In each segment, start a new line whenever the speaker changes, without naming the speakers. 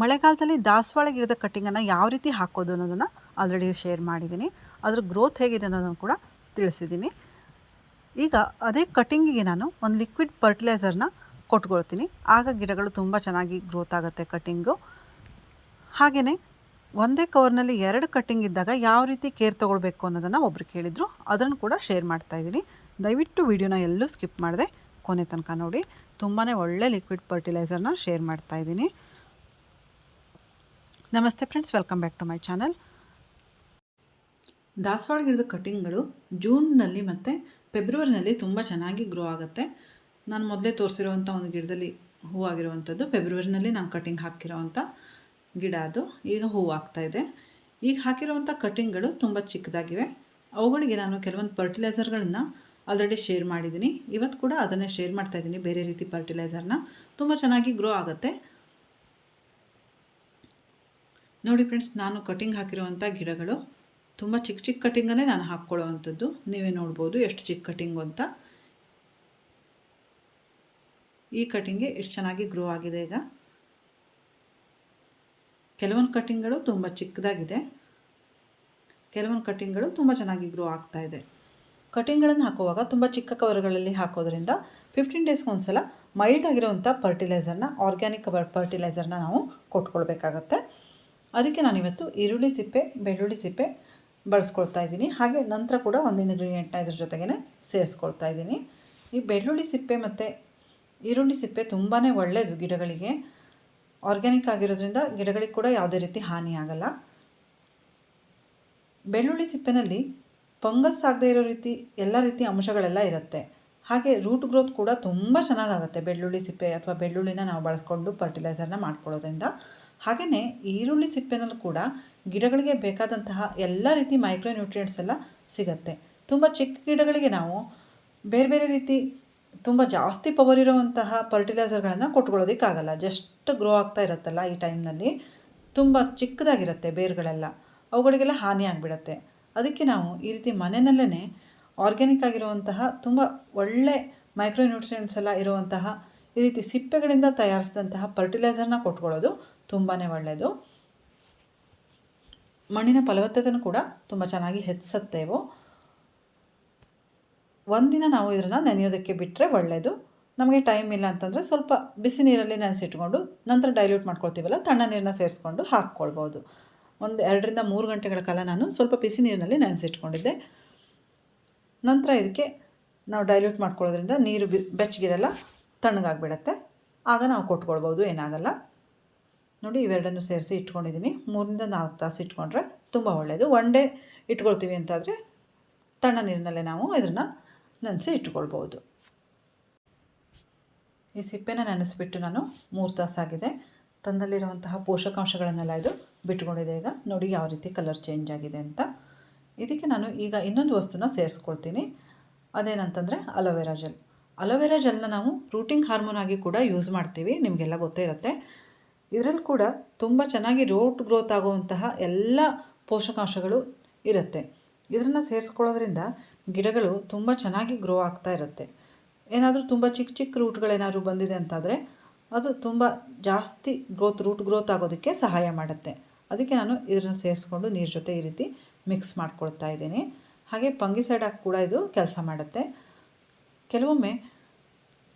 ಮಳೆಗಾಲದಲ್ಲಿ ದಾಸವಾಳ ಗಿಡದ ಕಟ್ಟಿಂಗನ್ನು ಯಾವ ರೀತಿ ಹಾಕೋದು ಅನ್ನೋದನ್ನು ಆಲ್ರೆಡಿ ಶೇರ್ ಮಾಡಿದ್ದೀನಿ. ಅದ್ರ ಗ್ರೋತ್ ಹೇಗಿದೆ ಅನ್ನೋದನ್ನು ಕೂಡ ತಿಳಿಸಿದ್ದೀನಿ. ಈಗ ಅದೇ ಕಟ್ಟಿಂಗಿಗೆ ನಾನು ಒಂದು ಲಿಕ್ವಿಡ್ ಫರ್ಟಿಲೈಸರ್ನ ಕೊಟ್ಕೊಳ್ತೀನಿ. ಆಗ ಗಿಡಗಳು ತುಂಬ ಚೆನ್ನಾಗಿ ಗ್ರೋತ್ ಆಗುತ್ತೆ ಕಟ್ಟಿಂಗು. ಹಾಗೆಯೇ ಒಂದೇ ಕವರ್ನಲ್ಲಿ ಎರಡು ಕಟ್ಟಿಂಗ್ ಇದ್ದಾಗ ಯಾವ ರೀತಿ ಕೇರ್ ತೊಗೊಳ್ಬೇಕು ಅನ್ನೋದನ್ನು ಒಬ್ರು ಕೇಳಿದರು. ಅದನ್ನು ಕೂಡ ಶೇರ್ ಮಾಡ್ತಾಯಿದ್ದೀನಿ ದಯವಿಟ್ಟು ವಿಡಿಯೋನ ಎಲ್ಲೂ ಸ್ಕಿಪ್ ಮಾಡಿದೆ ಕೊನೆ ತನಕ ನೋಡಿ. ತುಂಬಾ ಒಳ್ಳೆ ಲಿಕ್ವಿಡ್ ಫರ್ಟಿಲೈಸರ್ನ ಶೇರ್ ಮಾಡ್ತಾಯಿದ್ದೀನಿ ನಮಸ್ತೆ friends, welcome back to my channel. ದಾಸವಾಳ ಗಿಡದ ಕಟ್ಟಿಂಗ್ಗಳು ಜೂನ್ನಲ್ಲಿ ಮತ್ತು ಫೆಬ್ರವರಿನಲ್ಲಿ ತುಂಬ ಚೆನ್ನಾಗಿ ಗ್ರೋ ಆಗುತ್ತೆ. ನಾನು ಮೊದಲೇ ತೋರಿಸಿರುವಂಥ ಒಂದು ಗಿಡದಲ್ಲಿ ಹೂವಾಗಿರುವಂಥದ್ದು ಫೆಬ್ರವರಿನಲ್ಲಿ ನಾನು ಕಟ್ಟಿಂಗ್ ಹಾಕಿರೋವಂಥ ಗಿಡ ಅದು. ಈಗ ಹೂವು ಇದೆ. ಈಗ ಹಾಕಿರುವಂಥ ಕಟಿಂಗ್ಗಳು ತುಂಬ ಚಿಕ್ಕದಾಗಿವೆ. ಅವುಗಳಿಗೆ ನಾನು ಕೆಲವೊಂದು ಫರ್ಟಿಲೈಸರ್ಗಳನ್ನು ಆಲ್ರೆಡಿ ಶೇರ್ ಮಾಡಿದ್ದೀನಿ. ಇವತ್ತು ಕೂಡ ಅದನ್ನೇ ಶೇರ್ ಮಾಡ್ತಾಯಿದ್ದೀನಿ ಬೇರೆ ರೀತಿ ಫರ್ಟಿಲೈಸರ್ನ ತುಂಬ ಚೆನ್ನಾಗಿ ಗ್ರೋ ಆಗುತ್ತೆ. ನೋಡಿ ಫ್ರೆಂಡ್ಸ್, ನಾನು ಕಟಿಂಗ್ ಹಾಕಿರುವಂಥ ಗಿಡಗಳು ತುಂಬ ಚಿಕ್ಕ ಚಿಕ್ಕ ಕಟಿಂಗನ್ನೇ ನಾನು ಹಾಕ್ಕೊಳ್ಳೋವಂಥದ್ದು. ನೀವೇ ನೋಡ್ಬೋದು ಎಷ್ಟು ಚಿಕ್ಕ ಕಟಿಂಗು ಅಂತ. ಈ ಕಟಿಂಗೆ ಎಷ್ಟು ಚೆನ್ನಾಗಿ ಗ್ರೋ ಆಗಿದೆ ಈಗ. ಕೆಲವೊಂದು ಕಟಿಂಗ್ಗಳು ತುಂಬ ಚಿಕ್ಕದಾಗಿದೆ. ಕೆಲವೊಂದು ಕಟಿಂಗ್ಗಳು ತುಂಬ ಚೆನ್ನಾಗಿ ಗ್ರೋ ಆಗ್ತಾ ಇದೆ. ಕಟಿಂಗ್ಗಳನ್ನು ಹಾಕುವಾಗ ತುಂಬ ಚಿಕ್ಕ ಕವರ್ಗಳಲ್ಲಿ ಹಾಕೋದ್ರಿಂದ ಫಿಫ್ಟೀನ್ ಡೇಸ್ಗೆ ಒಂದ್ಸಲ ಮೈಲ್ಡ್ ಆಗಿರೋವಂಥ ಫರ್ಟಿಲೈಸರ್ನ ಆರ್ಗ್ಯಾನಿಕ್ ಫರ್ಟಿಲೈಸರ್ನ ನಾವು ಕೊಟ್ಕೊಳ್ಬೇಕಾಗತ್ತೆ. ಅದಕ್ಕೆ ನಾನಿವತ್ತು ಈರುಳ್ಳಿ ಸಿಪ್ಪೆ, ಬೆಳ್ಳುಳ್ಳಿ ಸಿಪ್ಪೆ ಬಳಸ್ಕೊಳ್ತಾ ಇದ್ದೀನಿ. ಹಾಗೆ ನಂತರ ಕೂಡ ಒಂದು ಇಂಗ್ರೀಡಿಯೆಂಟ್ನ ಇದ್ರ ಜೊತೆಗೇ ಸೇರಿಸ್ಕೊಳ್ತಾ ಇದ್ದೀನಿ. ಈ ಬೆಳ್ಳುಳ್ಳಿ ಸಿಪ್ಪೆ ಮತ್ತು ಈರುಳ್ಳಿ ಸಿಪ್ಪೆ ತುಂಬಾ ಒಳ್ಳೆಯದು ಗಿಡಗಳಿಗೆ. ಆರ್ಗ್ಯಾನಿಕ್ ಆಗಿರೋದ್ರಿಂದ ಗಿಡಗಳಿಗೆ ಕೂಡ ಯಾವುದೇ ರೀತಿ ಹಾನಿ ಆಗಲ್ಲ. ಬೆಳ್ಳುಳ್ಳಿ ಸಿಪ್ಪೆನಲ್ಲಿ ಫಂಗಸ್ ಆಗದೇ ಇರೋ ರೀತಿ ಎಲ್ಲ ರೀತಿ ಅಂಶಗಳೆಲ್ಲ ಇರುತ್ತೆ. ಹಾಗೆ ರೂಟ್ ಗ್ರೋತ್ ಕೂಡ ತುಂಬ ಚೆನ್ನಾಗಾಗುತ್ತೆ ಬೆಳ್ಳುಳ್ಳಿ ಸಿಪ್ಪೆ ಅಥವಾ ಬೆಳ್ಳುಳ್ಳಿನ ನಾವು ಬಳಸ್ಕೊಂಡು ಫರ್ಟಿಲೈಸರ್ನ ಮಾಡ್ಕೊಳ್ಳೋದ್ರಿಂದ. ಹಾಗೆಯೇ ಈರುಳ್ಳಿ ಸಿಪ್ಪೆನಲ್ಲೂ ಕೂಡ ಗಿಡಗಳಿಗೆ ಬೇಕಾದಂತಹ ಎಲ್ಲ ರೀತಿ ಮೈಕ್ರೋ ನ್ಯೂಟ್ರಿಯೆಂಟ್ಸ್ ಎಲ್ಲ ಸಿಗುತ್ತೆ. ತುಂಬ ಚಿಕ್ಕ ಗಿಡಗಳಿಗೆ ನಾವು ಬೇರೆ ಬೇರೆ ರೀತಿ ತುಂಬ ಜಾಸ್ತಿ ಪವರ್ ಇರುವಂತಹ ಫರ್ಟಿಲೈಸರ್ಗಳನ್ನು ಕೊಟ್ಕೊಳ್ಳೋದಕ್ಕಾಗಲ್ಲ. ಜಸ್ಟ್ ಗ್ರೋ ಆಗ್ತಾ ಇರುತ್ತಲ್ಲ ಈ ಟೈಮ್ನಲ್ಲಿ ತುಂಬ ಚಿಕ್ಕದಾಗಿರುತ್ತೆ ಬೇರುಗಳೆಲ್ಲ. ಅವುಗಳಿಗೆಲ್ಲ ಹಾನಿ ಆಗಿಬಿಡತ್ತೆ. ಅದಕ್ಕೆ ನಾವು ಈ ರೀತಿ ಮನೆಯಲ್ಲೇ ಆರ್ಗ್ಯಾನಿಕ್ ಆಗಿರುವಂತಹ ತುಂಬ ಒಳ್ಳೆ ಮೈಕ್ರೋ ನ್ಯೂಟ್ರಿಯೆಂಟ್ಸ್ ಎಲ್ಲ ಇರುವಂತಹ ಈ ರೀತಿ ಸಿಪ್ಪೆಗಳಿಂದ ತಯಾರಿಸಿದಂತಹ ಫರ್ಟಿಲೈಸರ್ನ ಕೊಟ್ಕೊಳ್ಳೋದು ತುಂಬಾ ಒಳ್ಳೆಯದು ಮಣ್ಣಿನ ಫಲವತ್ತತೆಯೂ ಕೂಡ ತುಂಬ ಚೆನ್ನಾಗಿ ಹೆಚ್ಚಿಸುತ್ತೆ ಇವು. ಒಂದಿನ ನಾವು ಇದನ್ನು ನೆನೆಯೋದಕ್ಕೆ ಬಿಟ್ಟರೆ ಒಳ್ಳೆಯದು ನಮಗೆ ಟೈಮ್ ಇಲ್ಲ ಅಂತಂದರೆ ಸ್ವಲ್ಪ ಬಿಸಿ ನೀರಲ್ಲಿ ನೆನೆಸಿಟ್ಕೊಂಡು ನಂತರ ಡೈಲ್ಯೂಟ್ ಮಾಡ್ಕೊಳ್ತೀವಲ್ಲ, ತಣ್ಣ ನೀರನ್ನ ಸೇರಿಸ್ಕೊಂಡು ಹಾಕ್ಕೊಳ್ಬೋದು. ಒಂದು ಎರಡರಿಂದ ಮೂರು ಗಂಟೆಗಳ ಕಾಲ ನಾನು ಸ್ವಲ್ಪ ಬಿಸಿ ನೀರಿನಲ್ಲಿ ನೆನೆಸಿಟ್ಕೊಂಡಿದ್ದೆ. ನಂತರ ಇದಕ್ಕೆ ನಾವು ಡೈಲ್ಯೂಟ್ ಮಾಡ್ಕೊಳ್ಳೋದ್ರಿಂದ ನೀರು ಬಿ, ಬೆಚ್ಚಗಿರಲ್ಲ ತಣ್ಣಗಾಗ್ಬಿಡತ್ತೆ. ಆಗ ನಾವು ಕೊಟ್ಕೊಳ್ಬೋದು, ಏನಾಗಲ್ಲ. ನೋಡಿ, ಇವೆರಡನ್ನು ಸೇರಿಸಿ ಇಟ್ಕೊಂಡಿದ್ದೀನಿ. ಮೂರಿಂದ ನಾಲ್ಕು ತಾಸು ಇಟ್ಕೊಂಡ್ರೆ ತುಂಬ ಒಳ್ಳೆಯದು ಒನ್ ಡೇ ಇಟ್ಕೊಳ್ತೀವಿ ಅಂತಾದರೆ ತಣ್ಣ ನೀರಿನಲ್ಲೇ ನಾವು ಇದನ್ನು ನೆನೆಸಿ ಇಟ್ಕೊಳ್ಬೋದು. ಈ ಸಿಪ್ಪೆನ ನೆನೆಸಿಬಿಟ್ಟು ನಾನು ಮೂರು ತಾಸಾಗಿದೆ ತನ್ನಲ್ಲಿರುವಂತಹ ಪೋಷಕಾಂಶಗಳನ್ನೆಲ್ಲ ಇದು ಬಿಟ್ಕೊಂಡಿದೆ ಈಗ. ನೋಡಿ, ಯಾವ ರೀತಿ ಕಲರ್ ಚೇಂಜ್ ಆಗಿದೆ ಅಂತ. ಇದಕ್ಕೆ ನಾನು ಈಗ ಇನ್ನೊಂದು ವಸ್ತುನ ಸೇರಿಸ್ಕೊಳ್ತೀನಿ. ಅದೇನಂತಂದರೆ aloe vera gel. Aloe vera ಜೆಲ್ನ ನಾವು ರೂಟಿಂಗ್ ಹಾರ್ಮೋನ್ ಆಗಿ ಕೂಡ ಯೂಸ್ ಮಾಡ್ತೀವಿ, ನಿಮಗೆಲ್ಲ ಗೊತ್ತೇ ಇರುತ್ತೆ. ಇದರಲ್ಲಿ ಕೂಡ ತುಂಬ ಚೆನ್ನಾಗಿ ರೋಟ್ ಗ್ರೋತ್ ಆಗುವಂತಹ ಎಲ್ಲ ಪೋಷಕಾಂಶಗಳು ಇರುತ್ತೆ. ಇದನ್ನು ಸೇರಿಸ್ಕೊಳ್ಳೋದ್ರಿಂದ ಗಿಡಗಳು ತುಂಬ ಚೆನ್ನಾಗಿ ಗ್ರೋ ಆಗ್ತಾ ಇರುತ್ತೆ. ಏನಾದರೂ ತುಂಬ ಚಿಕ್ಕ ಚಿಕ್ಕ ರೂಟ್ಗಳೇನಾದರೂ ಬಂದಿದೆ ಅಂತಾದರೆ ಅದು ತುಂಬ ಜಾಸ್ತಿ ಗ್ರೋತ್ ರೂಟ್ ಗ್ರೋತ್ ಆಗೋದಕ್ಕೆ ಸಹಾಯ ಮಾಡುತ್ತೆ. ಅದಕ್ಕೆ ನಾನು ಇದನ್ನು ಸೇರಿಸ್ಕೊಂಡು ನೀರು ಜೊತೆ ಈ ರೀತಿ ಮಿಕ್ಸ್ ಮಾಡ್ಕೊಳ್ತಾ ಇದ್ದೀನಿ. ಹಾಗೆ ಪಂಗಿಸೈಡಾಗಿ ಕೂಡ ಇದು ಕೆಲಸ ಮಾಡುತ್ತೆ. ಕೆಲವೊಮ್ಮೆ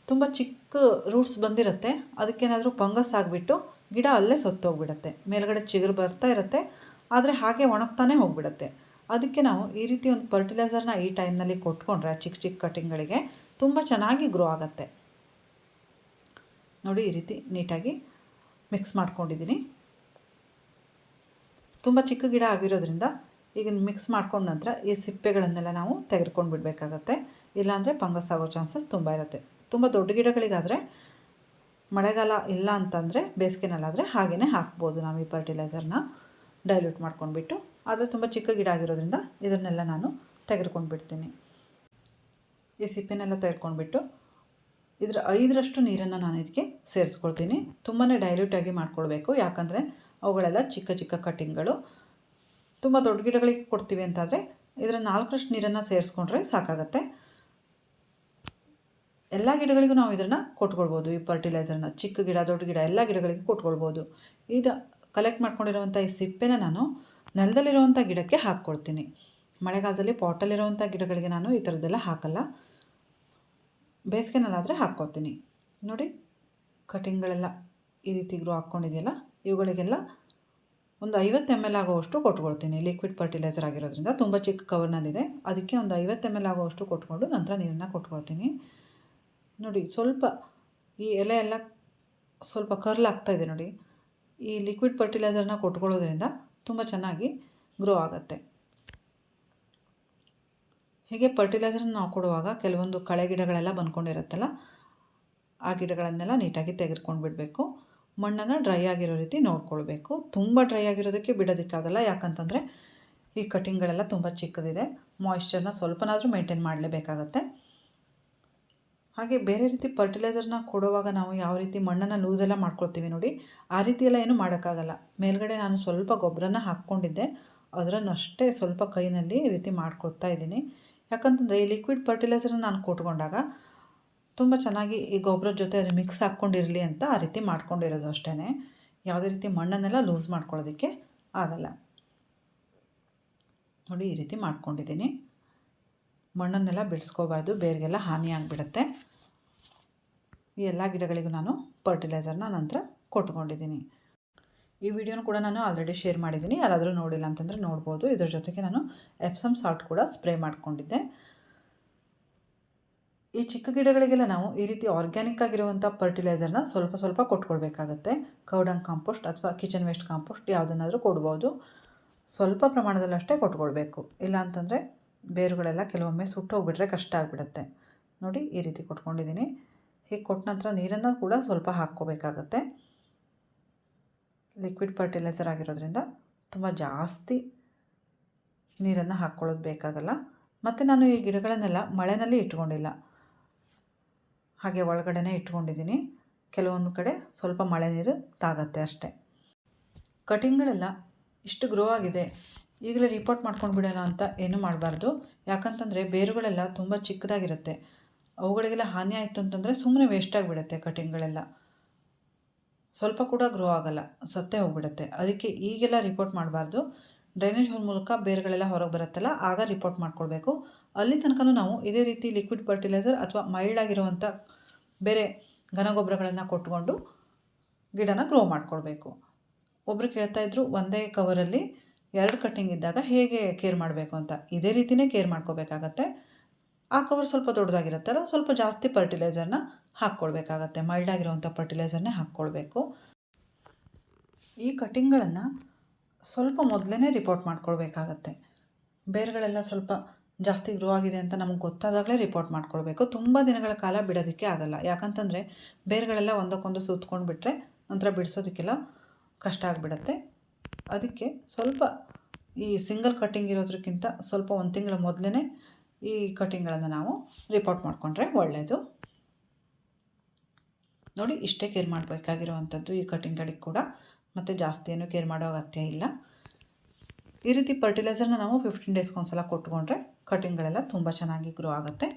ತುಂಬ ಚಿಕ್ಕ ರೂಟ್ಸ್ ಬಂದಿರುತ್ತೆ. ಅದಕ್ಕೇನಾದರೂ ಫಂಗಸ್ ಆಗಿಬಿಟ್ಟು ಗಿಡ ಅಲ್ಲೇ ಸತ್ತೋಗ್ಬಿಡತ್ತೆ. ಮೇಲ್ಗಡೆ ಚಿಗುರು ಬರ್ತಾ ಇರುತ್ತೆ. ಆದರೆ ಹಾಗೆ ಒಣಗ್ತಾನೆ ಹೋಗ್ಬಿಡತ್ತೆ. ಅದಕ್ಕೆ ನಾವು ಈ ರೀತಿ ಒಂದು ಫರ್ಟಿಲೈಸರ್ನ ಈ ಟೈಮ್ನಲ್ಲಿ ಕೊಟ್ಕೊಂಡ್ರೆ ಚಿಕ್ಕ ಚಿಕ್ಕ ಕಟಿಂಗ್ಗಳಿಗೆ ತುಂಬ ಚೆನ್ನಾಗಿ ಗ್ರೋ ಆಗುತ್ತೆ. ನೋಡಿ ಈ ರೀತಿ ನೀಟಾಗಿ ಮಿಕ್ಸ್ ಮಾಡ್ಕೊಂಡಿದ್ದೀನಿ. ತುಂಬ ಚಿಕ್ಕ ಗಿಡ ಆಗಿರೋದ್ರಿಂದ ಈಗ ಮಿಕ್ಸ್ ಮಾಡ್ಕೊಂಡ ನಂತರ ಈ ಸಿಪ್ಪೆಗಳನ್ನೆಲ್ಲ ನಾವು ತೆಗೆದುಕೊಂಡು ಬಿಡಬೇಕಾಗತ್ತೆ ಇಲ್ಲಾಂದರೆ ಫಂಗಸ್ ಆಗೋ ಚಾನ್ಸಸ್ ತುಂಬ ಇರುತ್ತೆ. ತುಂಬ ದೊಡ್ಡ ಗಿಡಗಳಿಗಾದರೆ ಮಳೆಗಾಲ ಇಲ್ಲ ಅಂತಂದರೆ ಬೇಸಿಗೆನಲ್ಲಾದರೆ ಹಾಗೇ ಹಾಕ್ಬೋದು ನಾವು ಈ ಫರ್ಟಿಲೈಸರ್ನ ಡೈಲ್ಯೂಟ್ ಮಾಡ್ಕೊಂಡ್ಬಿಟ್ಟು. ಆದರೆ ತುಂಬ ಚಿಕ್ಕ ಗಿಡ ಆಗಿರೋದ್ರಿಂದ ಇದನ್ನೆಲ್ಲ ನಾನು ತೆಗೆದುಕೊಂಡ್ಬಿಡ್ತೀನಿ. ಈ ಸಿಪ್ಪಿನೆಲ್ಲ ತೆಗೆದುಕೊಂಡ್ಬಿಟ್ಟು ಇದರ ಐದರಷ್ಟು ನೀರನ್ನು ನಾನು ಇದಕ್ಕೆ ಸೇರಿಸ್ಕೊಳ್ತೀನಿ. ತುಂಬಾ ಡೈಲ್ಯೂಟಾಗಿ ಮಾಡ್ಕೊಳ್ಬೇಕು. ಯಾಕಂದರೆ ಅವುಗಳೆಲ್ಲ ಚಿಕ್ಕ ಚಿಕ್ಕ ಕಟ್ಟಿಂಗ್ಗಳು ತುಂಬ ದೊಡ್ಡ ಗಿಡಗಳಿಗೆ ಕೊಡ್ತೀವಿ ಅಂತಾದರೆ ಇದರ ನಾಲ್ಕರಷ್ಟು ನೀರನ್ನು ಸೇರಿಸ್ಕೊಂಡ್ರೆ ಸಾಕಾಗತ್ತೆ. ಎಲ್ಲ ಗಿಡಗಳಿಗೂ ನಾವು ಇದನ್ನು ಕೊಟ್ಕೊಳ್ಬೋದು. ಈ ಫರ್ಟಿಲೈಸರ್ನ ಚಿಕ್ಕ ಗಿಡ, ದೊಡ್ಡ ಗಿಡ ಎಲ್ಲ ಗಿಡಗಳಿಗೆ ಕೊಟ್ಕೊಳ್ಬೋದು. ಇದು ಕಲೆಕ್ಟ್ ಮಾಡ್ಕೊಂಡಿರುವಂಥ ಈ ಸಿಪ್ಪೆನ ನಾನು ನೆಲದಲ್ಲಿರುವಂಥ ಗಿಡಕ್ಕೆ ಹಾಕ್ಕೊಳ್ತೀನಿ ಮಳೆಗಾಲದಲ್ಲಿ ಪಾಟಲ್ಲಿರುವಂಥ ಗಿಡಗಳಿಗೆ ನಾನು ಈ ಥರದ್ದೆಲ್ಲ ಹಾಕಲ್ಲ. ಬೇಸಿಗೆನಲ್ಲಾದರೆ ಹಾಕ್ಕೋತೀನಿ. ನೋಡಿ ಕಟಿಂಗ್ಗಳೆಲ್ಲ ಈ ರೀತಿ ಹಾಕ್ಕೊಂಡಿದೆಯಲ್ಲ, ಇವುಗಳಿಗೆಲ್ಲ ಒಂದು ಐವತ್ತು ಎಂ ಎಲ್ ಆಗುವಷ್ಟು ಕೊಟ್ಕೊಳ್ತೀನಿ ಲಿಕ್ವಿಡ್ ಫರ್ಟಿಲೈಸರ್ ಆಗಿರೋದ್ರಿಂದ ತುಂಬ ಚಿಕ್ಕ ಕವರ್ನಲ್ಲಿದೆ ಅದಕ್ಕೆ ಒಂದು ಐವತ್ತು ಎಂ ಎಲ್ ಆಗುವಷ್ಟು ಕೊಟ್ಕೊಂಡು ನಂತರ ನೀರನ್ನು ಕೊಟ್ಕೊಳ್ತೀನಿ. ನೋಡಿ ಸ್ವಲ್ಪ ಈ ಎಲೆ ಎಲ್ಲ ಸ್ವಲ್ಪ ಕರ್ಲ್ ಆಗ್ತಾ ಇದೆ ನೋಡಿ. ಈ ಲಿಕ್ವಿಡ್ ಫರ್ಟಿಲೈಸರ್ನ ಕೊಟ್ಕೊಳ್ಳೋದ್ರಿಂದ ತುಂಬ ಚೆನ್ನಾಗಿ ಗ್ರೋ ಆಗುತ್ತೆ. ಹೀಗೆ ಫರ್ಟಿಲೈಸರ್ನ ನಾವು ಕೊಡುವಾಗ ಕೆಲವೊಂದು ಕಳೆ ಗಿಡಗಳೆಲ್ಲ ಬಂದ್ಕೊಂಡಿರುತ್ತಲ್ಲ, ಆ ಗಿಡಗಳನ್ನೆಲ್ಲ ನೀಟಾಗಿ ತೆಗೆದುಕೊಂಡು ಬಿಡಬೇಕು. ಮಣ್ಣನ್ನು ಡ್ರೈ ಆಗಿರೋ ರೀತಿ ನೋಡ್ಕೊಳ್ಬೇಕು. ತುಂಬ ಡ್ರೈ ಆಗಿರೋದಕ್ಕೆ ಬಿಡೋದಕ್ಕಾಗಲ್ಲ, ಯಾಕಂತಂದರೆ ಈ ಕಟಿಂಗ್ಗಳೆಲ್ಲ ತುಂಬ ಚಿಕ್ಕದಿದೆ. ಮಾಯಿಶ್ಚರ್ನ ಸ್ವಲ್ಪನಾದರೂ ಮೇಂಟೈನ್ ಮಾಡಲೇಬೇಕಾಗತ್ತೆ. ಹಾಗೆ ಬೇರೆ ರೀತಿ ಫರ್ಟಿಲೈಸರ್ನ ಕೊಡುವಾಗ ನಾವು ಯಾವ ರೀತಿ ಮಣ್ಣನ್ನು ಲೂಸೆಲ್ಲ ಮಾಡ್ಕೊಳ್ತೀವಿ ನೋಡಿ, ಆ ರೀತಿ ಎಲ್ಲ ಏನೂ ಮಾಡೋಕ್ಕಾಗಲ್ಲ. ಮೇಲ್ಗಡೆ ನಾನು ಸ್ವಲ್ಪ ಗೊಬ್ಬರನ ಹಾಕ್ಕೊಂಡಿದ್ದೆ. ಅದರನ್ನಷ್ಟೇ ಸ್ವಲ್ಪ ಕೈನಲ್ಲಿ ಈ ರೀತಿ ಮಾಡ್ಕೊಳ್ತಾ ಇದ್ದೀನಿ. ಯಾಕಂತಂದರೆ ಈ ಲಿಕ್ವಿಡ್ ಫರ್ಟಿಲೈಸರ್ನ ನಾನು ಕೊಟ್ಕೊಂಡಾಗ ತುಂಬ ಚೆನ್ನಾಗಿ ಈ ಗೊಬ್ಬರದ ಜೊತೆ ಅದು ಮಿಕ್ಸ್ ಹಾಕ್ಕೊಂಡಿರಲಿ ಅಂತ ಆ ರೀತಿ ಮಾಡ್ಕೊಂಡಿರೋದು ಅಷ್ಟೇ ಯಾವುದೇ ರೀತಿ ಮಣ್ಣನ್ನೆಲ್ಲ ಲೂಸ್ ಮಾಡ್ಕೊಳ್ಳೋದಕ್ಕೆ ಆಗಲ್ಲ. ನೋಡಿ ಈ ರೀತಿ ಮಾಡ್ಕೊಂಡಿದ್ದೀನಿ. ಮಣ್ಣನ್ನೆಲ್ಲ ಬಿಡಿಸ್ಕೋಬಾರ್ದು, ಬೇರೆಗೆಲ್ಲ ಹಾನಿ ಆಗಿಬಿಡುತ್ತೆ. ಈ ಎಲ್ಲ ಗಿಡಗಳಿಗೂ ನಾನು ಫರ್ಟಿಲೈಸರ್ನ ನಂತರ ಕೊಟ್ಕೊಂಡಿದ್ದೀನಿ ಈ ವಿಡಿಯೋನ ಕೂಡ ನಾನು ಆಲ್ರೆಡಿ ಶೇರ್ ಮಾಡಿದ್ದೀನಿ. ಯಾರಾದರೂ ನೋಡಿಲ್ಲ ಅಂತಂದರೆ ನೋಡ್ಬೋದು. ಇದ್ರ ಜೊತೆಗೆ ನಾನು ಎಪ್ಸಮ್ ಸಾಲ್ಟ್ ಕೂಡ ಸ್ಪ್ರೇ ಮಾಡಿಕೊಂಡಿದ್ದೆ. ಈ ಚಿಕ್ಕ ಗಿಡಗಳಿಗೆಲ್ಲ ನಾವು ಈ ರೀತಿ ಆರ್ಗ್ಯಾನಿಕ್ ಆಗಿರುವಂಥ ಫರ್ಟಿಲೈಸರ್ನ ಸ್ವಲ್ಪ ಸ್ವಲ್ಪ ಕೊಟ್ಕೊಳ್ಬೇಕಾಗತ್ತೆ. ಕೌಡಂಗ್ ಕಾಂಪೋಸ್ಟ್ ಅಥವಾ ಕಿಚನ್ ವೇಸ್ಟ್ ಕಾಂಪೋಸ್ಟ್ ಯಾವುದನ್ನಾದರೂ ಕೊಡ್ಬೋದು. ಸ್ವಲ್ಪ ಪ್ರಮಾಣದಲ್ಲಷ್ಟೇ ಕೊಟ್ಕೊಳ್ಬೇಕು. ಇಲ್ಲ ಅಂತಂದರೆ ಬೇರುಗಳೆಲ್ಲ ಕೆಲವೊಮ್ಮೆ ಸುಟ್ಟೋಗ್ಬಿಟ್ರೆ ಕಷ್ಟ ಆಗಿಬಿಡುತ್ತೆ. ನೋಡಿ ಈ ರೀತಿ ಕೊಟ್ಕೊಂಡಿದ್ದೀನಿ. ಹೀಗೆ ಕೊಟ್ಟ ನಂತರ ನೀರನ್ನು ಕೂಡ ಸ್ವಲ್ಪ ಹಾಕ್ಕೋಬೇಕಾಗತ್ತೆ. ಲಿಕ್ವಿಡ್ ಫರ್ಟಿಲೈಸರ್ ಆಗಿರೋದ್ರಿಂದ ತುಂಬ ಜಾಸ್ತಿ ನೀರನ್ನು ಹಾಕ್ಕೊಳ್ಳೋದು ಬೇಕಾಗಲ್ಲ. ಮತ್ತು ನಾನು ಈ ಗಿಡಗಳನ್ನೆಲ್ಲ ಮಳೆಯಲ್ಲಿ ಇಟ್ಕೊಂಡಿಲ್ಲ. ಹಾಗೆ ಒಳಗಡೆನೇ ಇಟ್ಕೊಂಡಿದ್ದೀನಿ. ಕೆಲವೊಂದು ಕಡೆ ಸ್ವಲ್ಪ ಮಳೆ ನೀರು ತಾಗತ್ತೆ ಅಷ್ಟೇ. ಕಟಿಂಗ್ಗಳೆಲ್ಲ ಇಷ್ಟು ಗ್ರೋ ಆಗಿದೆ. ಈಗಲೇ ರಿಪೋರ್ಟ್ ಮಾಡ್ಕೊಂಡು ಬಿಡೋಣ ಅಂತ ಏನೂ ಮಾಡಬಾರ್ದು. ಯಾಕಂತಂದರೆ ಬೇರುಗಳೆಲ್ಲ ತುಂಬ ಚಿಕ್ಕದಾಗಿರುತ್ತೆ. ಅವುಗಳಿಗೆಲ್ಲ ಹಾನಿ ಆಯಿತು ಅಂತಂದರೆ ಸುಮ್ಮನೆ ವೇಸ್ಟ್ ಆಗಿಬಿಡುತ್ತೆ ಕಟಿಂಗ್ಗಳೆಲ್ಲ ಸ್ವಲ್ಪ ಕೂಡ ಗ್ರೋ ಆಗಲ್ಲ, ಸತ್ತೇ ಹೋಗ್ಬಿಡುತ್ತೆ. ಅದಕ್ಕೆ ಈಗೆಲ್ಲ ರಿಪೋರ್ಟ್ ಮಾಡಬಾರ್ದು. ಡ್ರೈನೇಜ್ ಹೋಲ್ ಮೂಲಕ ಬೇರುಗಳೆಲ್ಲ ಹೊರಗೆ ಬರುತ್ತಲ್ಲ, ಆಗ ರಿಪೋರ್ಟ್ ಮಾಡ್ಕೊಳ್ಬೇಕು. ಅಲ್ಲಿ ತನಕನೂ ನಾವು ಇದೇ ರೀತಿ ಲಿಕ್ವಿಡ್ ಫರ್ಟಿಲೈಸರ್ ಅಥವಾ ಮೈಲ್ಡ್ ಆಗಿರುವಂಥ ಬೇರೆ ಘನಗೊಬ್ಬರಗಳನ್ನು ಕೊಟ್ಕೊಂಡು ಗಿಡನ ಗ್ರೋ ಮಾಡ್ಕೊಳ್ಬೇಕು. ಒಬ್ಬರು ಕೇಳ್ತಾಯಿದ್ರು ಒಂದೇ ಕವರಲ್ಲಿ ಎರಡು ಕಟ್ಟಿಂಗ್ ಇದ್ದಾಗ ಹೇಗೆ ಕೇರ್ ಮಾಡಬೇಕು ಅಂತ. ಇದೇ ರೀತಿಯೇ ಕೇರ್ ಮಾಡ್ಕೋಬೇಕಾಗತ್ತೆ. ಆ ಕವರ್ ಸ್ವಲ್ಪ ದೊಡ್ಡದಾಗಿರುತ್ತಲ್ಲ, ಸ್ವಲ್ಪ ಜಾಸ್ತಿ ಫರ್ಟಿಲೈಸರ್ನ ಹಾಕ್ಕೊಳ್ಬೇಕಾಗತ್ತೆ ಮೈಲ್ಡ್ ಆಗಿರುವಂಥ ಫರ್ಟಿಲೈಸರ್ನೇ ಹಾಕ್ಕೊಳ್ಬೇಕು. ಈ ಕಟಿಂಗ್ಗಳನ್ನು ಸ್ವಲ್ಪ ಮೊದಲೇ ರಿಪೋರ್ಟ್ ಮಾಡ್ಕೊಳ್ಬೇಕಾಗತ್ತೆ. ಬೇರುಗಳೆಲ್ಲ ಸ್ವಲ್ಪ ಜಾಸ್ತಿ ಗ್ರೋ ಆಗಿದೆ ಅಂತ ನಮಗೆ ಗೊತ್ತಾದಾಗಲೇ ರಿಪೋರ್ಟ್ ಮಾಡ್ಕೊಳ್ಬೇಕು. ತುಂಬ ದಿನಗಳ ಕಾಲ ಬಿಡೋದಕ್ಕೆ ಆಗಲ್ಲ. ಯಾಕಂತಂದರೆ ಬೇರುಗಳೆಲ್ಲ ಒಂದಕ್ಕೊಂದು ಸೂತ್ಕೊಂಡು ಬಿಟ್ಟರೆ ನಂತರ ಬಿಡಿಸೋದಕ್ಕೆಲ್ಲ ಕಷ್ಟ ಆಗಿಬಿಡತ್ತೆ. ಅದಕ್ಕೆ ಸ್ವಲ್ಪ ಈ ಸಿಂಗಲ್ ಕಟ್ಟಿಂಗ್ ಇರೋದಕ್ಕಿಂತ ಸ್ವಲ್ಪ ಒಂದು ತಿಂಗಳ ಮೊದಲೇ ಈ ಕಟ್ಟಿಂಗ್ಗಳನ್ನು ನಾವು ರಿಪೋರ್ಟ್ ಮಾಡಿಕೊಂಡ್ರೆ ಒಳ್ಳೆಯದು ನೋಡಿ, ಇಷ್ಟೇ ಕೇರ್ ಮಾಡಬೇಕಾಗಿರುವಂಥದ್ದು ಈ ಕಟಿಂಗ್ಗಳಿಗೆ ಕೂಡ. ಮತ್ತು ಜಾಸ್ತಿ ಏನು ಕೇರ್ ಮಾಡೋ ಅಗತ್ಯ ಇಲ್ಲ. ಈ ರೀತಿ ಫರ್ಟಿಲೈಸರ್ನ ನಾವು ಫಿಫ್ಟೀನ್ ಡೇಸ್ಗೆ ಒಂದ್ಸಲ ಕೊಟ್ಕೊಂಡ್ರೆ ಕಟಿಂಗ್ಗಳೆಲ್ಲ ತುಂಬ ಚೆನ್ನಾಗಿ ಗ್ರೋ ಆಗುತ್ತೆ.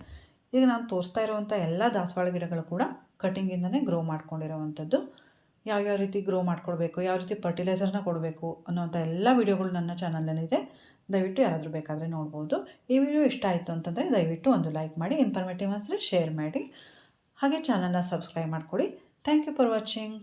ಈಗ ನಾನು ತೋರಿಸ್ತಾ ಇರುವಂಥ ಎಲ್ಲ ದಾಸವಾಳ ಗಿಡಗಳು ಕೂಡ ಕಟಿಂಗಿಂದನೇ ಗ್ರೋ ಮಾಡ್ಕೊಂಡಿರೋವಂಥದ್ದು. ಯಾವ್ಯಾವ ರೀತಿ ಗ್ರೋ ಮಾಡ್ಕೊಳ್ಬೇಕು ಯಾವ ರೀತಿ ಫರ್ಟಿಲೈಸರ್ನ ಕೊಡಬೇಕು ಅನ್ನೋಂಥ ಎಲ್ಲ ವೀಡಿಯೋಗಳು ನನ್ನ ಚಾನಲಲ್ಲಿದೆ ದಯವಿಟ್ಟು ಯಾರಾದರೂ ಬೇಕಾದರೆ ನೋಡ್ಬೋದು. ಈ ವಿಡಿಯೋ ಇಷ್ಟ ಆಯಿತು ಅಂತಂದರೆ ದಯವಿಟ್ಟು ಒಂದು ಲೈಕ್ ಮಾಡಿ ಇನ್ಫಾರ್ಮೇಟಿವ್ ಅನಿಸಿದ್ರೆ ಶೇರ್ ಮಾಡಿ. ಹಾಗೆ ಚಾನಲ್ನ ಸಬ್ಸ್ಕ್ರೈಬ್ ಮಾಡಿಕೊಡಿ. Thank you for watching